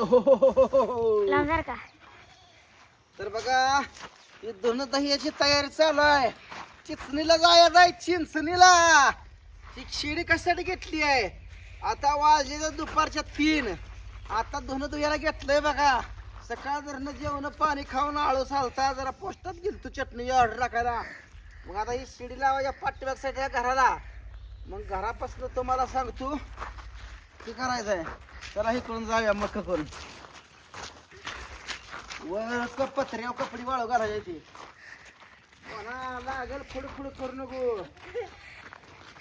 ओहोहोहोहो. लावणार का? तर बघा ही दोन दह्याची तयारी चालू आहे. चिचणीला जायचं आहे चिंचणीला. ही शिडी कशासाठी घेतली आहे? आता वाजले दुपारच्या तीन. आता धुणं धुयाला घेतलंय बघा. सकाळ धरणं जेवण पाणी खाऊन आळू चालता जरा पोस्टात गेल तू चटणी ऑर्डर टाकायला. मग आता ही शिडी लावायच्या पाठीमागसाठी घराला. मग घरापासून तुम्हाला सांगतो ते करायचं आहे चला करून जाऊया मग करून. वर कप पत्र्यावर कपडे वाळू घालायची. ती कोणा लागल फुड फुड करू नको.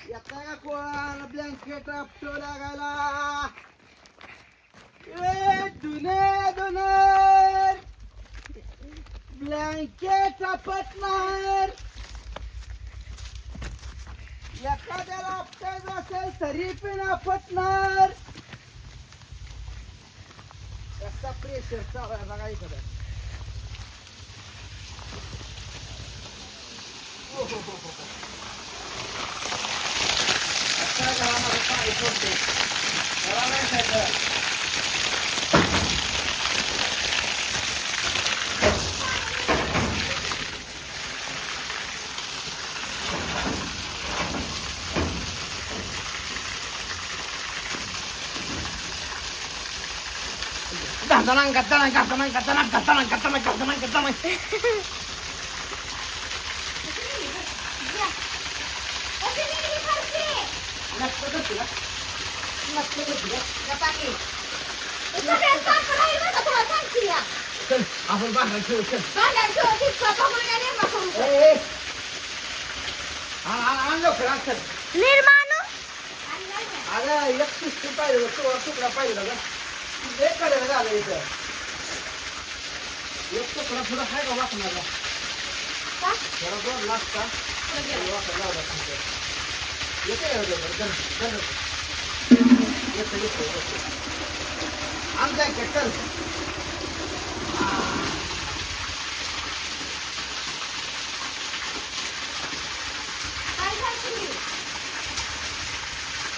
येता का कोणाला ब्लँकेट आपटो लागायला. ए दुने ब्लँकेट आपटणार. एखाद्याला आपटायचं असेल तरी पण आपटणार. कसा प्रेशर चालू आहे बघा इकडे हो, हो, हो, हो, हो. आता घरामध्ये पाणी सोडते. घरा Gatanan. नक्की कर तुला. नक्की कर तुला. चल, आपण बाहेर खेळू, चल. ए, ए. आण, आण, आण लवकर, आण, चल. निर्माणू अगं, एक पिस्तूल पाहिजे, तुकडा पाहिजे एक कडेला झालं इथं. एक तुकडा पुढं आहे का वाकणारा जरा दोन लागता तुमचं. येते का ते? चल, चल. येतं, येतं, येतं. आण जाय का, चल.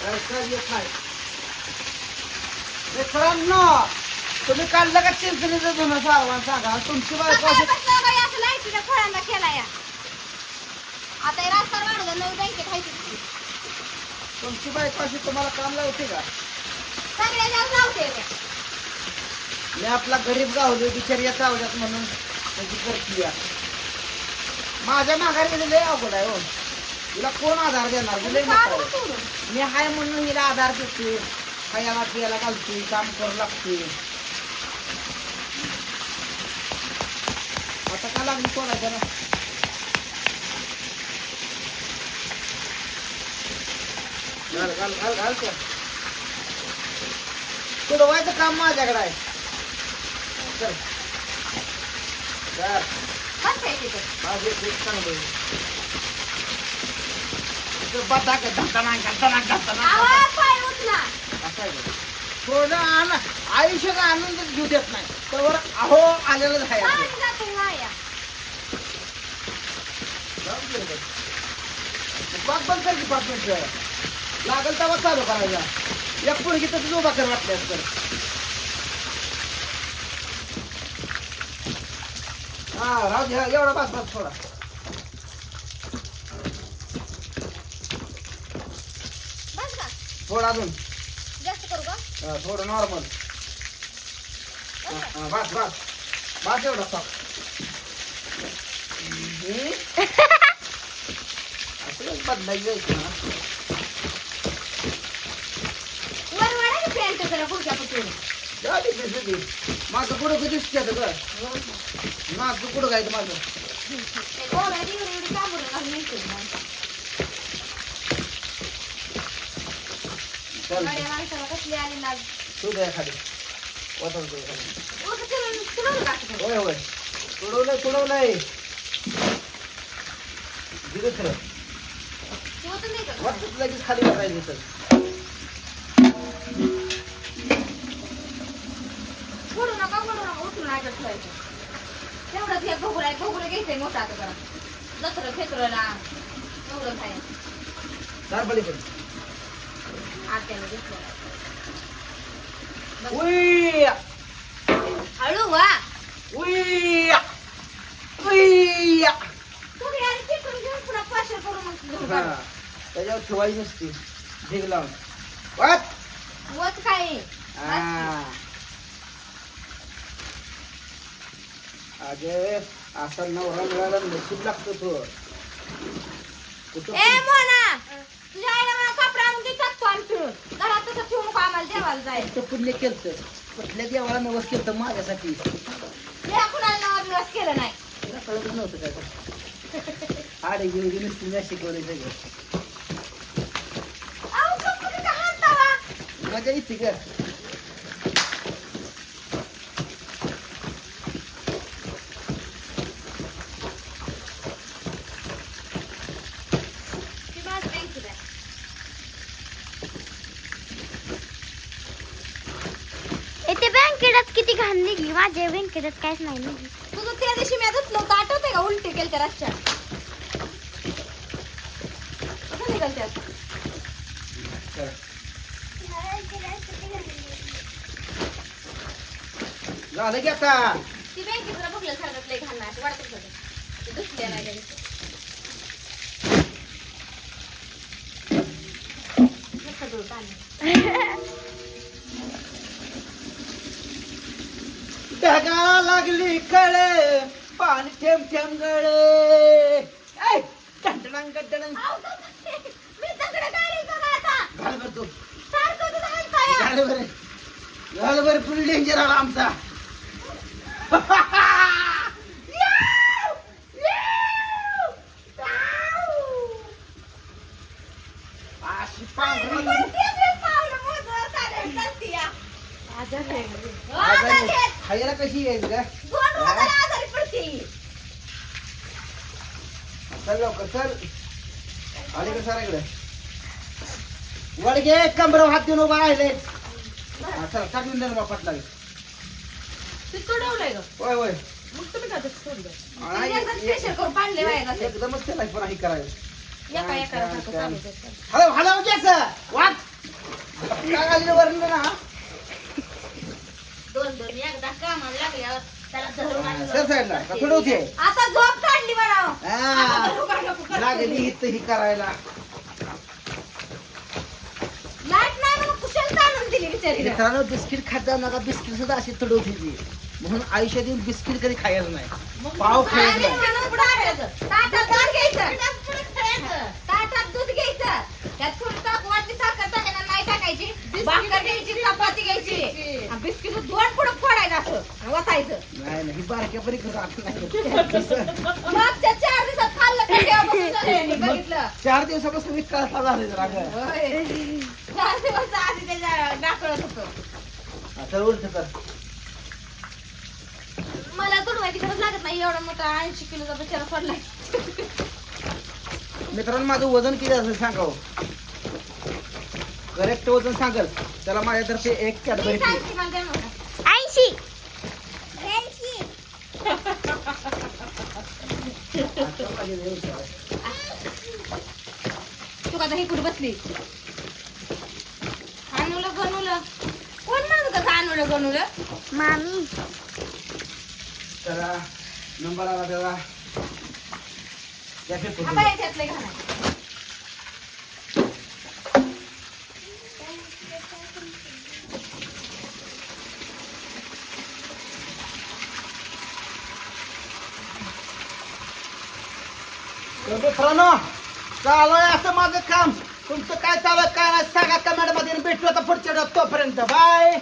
चल, चल, ये खाय. मित्रांनो तुम्ही काढलं का चिंचणीचं धुणं सारवान सांगा तुमची बायको अशी- आता हे रास्ता वाढलं नऊ. तुमची बायको अशी तुम्हाला काम लावते का सगळ्या जाऊन लावते मी. मी आपला गरीब गावलो बिचारी येत आवडत म्हणून त्याची करती या. माझ्या माघारी गेले लय अवघड आहे हो हिला कोण आधार देणार मी लय मोठा आहे. मी हाय म्हणून हिला आधार देते खायला पियाला घालते काम करू लागते आता का लागली कोणाच्या ना? घाल घाल घाल घाल. तुडवायचं काम माझ्याकडे आहे? चल. माझे खूप चांगलं आहे. इथं बता का धताना घालताना घालताना आवाज पाय उचला. असं आहे का? थोडं आन आयुष्याचा आनंद घेऊ देत नाही तर अहो आलेलंच आहे आपलं. पाणी जाते वाया. जाऊन दे रे. पाच बंद कर की पाच मिनिटं लागल तेव्हा चालू करायचा एक पोरगी तसंच उभा कर वाटल्यास तर हा राहू द्या एवढा बस बस थोडा बस का? थोडा अजून थोडं नॉर्मल बस बस बस एवढा. हम्म. असं बदलायचं माझं पुढं कधी दिसते ग? माझं पुढं काय माझं? बसायचं इथं फोडू नका फोडू नका उचलून ऐकत ठेवायचं तेवढंच हे घोगरा आहे घोगरं घ्यायचंय मोठा आता जरा दसरं फेकरला एवढं काय घेतलं उई हळू वा उय्या. उय्या. थोडी आणि चिकन घेऊन पुन्हा पाचशे करू मग घेऊन हा. काढ. त्याच्यावर ठेवायची नसते ढीग लावून वाट वत काय. अगे असा नवरा मिळाला नशीब लागतो तो ए मोना तुझ्या घरात तसं आम्हाला देवाला जायचं. कुठं पुण्य केलं कुठल्या देवाला नवस केलं माझ्यासाठी? या कुणाला नाव दिवस केलं नाही. तुला नव्हतं काय तर. आडे गेली मी शिकवले सगळं अहो, कपडे का हातावा? मजा येते का ती बाजू द्यायची काय? इथे बँकेटात किती घाण निघली माझ्या बँकेटात काहीच नाही निघली. तुझं त्या दिवशी मी धुतलं होतं आठवतंय का? उलटी केलं त्या रातच्या कसं निघाल त्यात चल. झालं की आता. ती बघलं सारखं लय घालणार असं वाटत होतं ते धुतल्या नाही काढलं. ढगा लागली कळे पाणी थेंब थेंब गळे. टंटणांग, टंटणांग. घाल बरं तू. घाल बरं. घाल बरं फुल डेंजर आला आमचा. अशी पांघरून खायला कशी येईल का चल लवकर चल आले का सर इकडे वडगे कमराव हात देऊन उभा राहिले हा, टाकून दे ना पटला लागेल होय होय आणि एक- एकदमच त्याला पण हे करायचं हॅलो हॅलो वाट काय आली वर्ण ना दोन दोन एकदा कामाला लागल्यावर त्याला धरून आणलं. सर साईडला का थोडं होते आता झोप काढली म्हणावं. आता हा धरू का नको करते. लागली हित ही करायला लाइट नाही म्हणून कुशल ताणून दिली बिचारीला. मित्रांनो बिस्किट खात जाऊ नका बिस्किट सुद्धा अशी तुडवत होती म्हणून आयुष्यात येऊन बिस्किट कधी खायचं नाही पाव खायचं नाही म्हणून पुढं आणायचं. ताटात दूध घ्यायचं. ताटात दूध घ्यायचं. त्यात थोडी ताक वाटली साखर टाकायला नाही टाकायची भाकर घ्यायची चपाती घ्यायची. आणि बिस्किट दोन पुढं फोडायचं असं नाही नाही ही बारक्या परी करत नाही मग त्या चार दिवसात खाल्लं का तेव्हापासून सगळ्यांनी बघितलं. चार दिवसापासून कळता झाले जरा गं. होय. चार दिवस आधी त्याच्या डाकळत होतं. आता उलट कर. मला तुडवायची गरज लागत नाही एवढा मोठा ऐंशी किलोचा बिचारा पडलाय मित्रांनो माझं वजन किती असेल सांगावं करेक्ट वजन सांगल त्याला माझ्यातर्फे एक कॅडबरी. ऐंशी. तू आता ही कुठे बसली? आणवलं गणवलं कोण म्हणत होतं आणवलं गणवलं मामी. त्याला नंबर आला त्याला त्यातलं घाला. तर मित्रांनो चालू आहे असं माझं काम. तुमचं काय चालू आहे काय नाही सांगा कमेंटमध्ये भेटू आता पुढच्या तोपर्यंत बाय.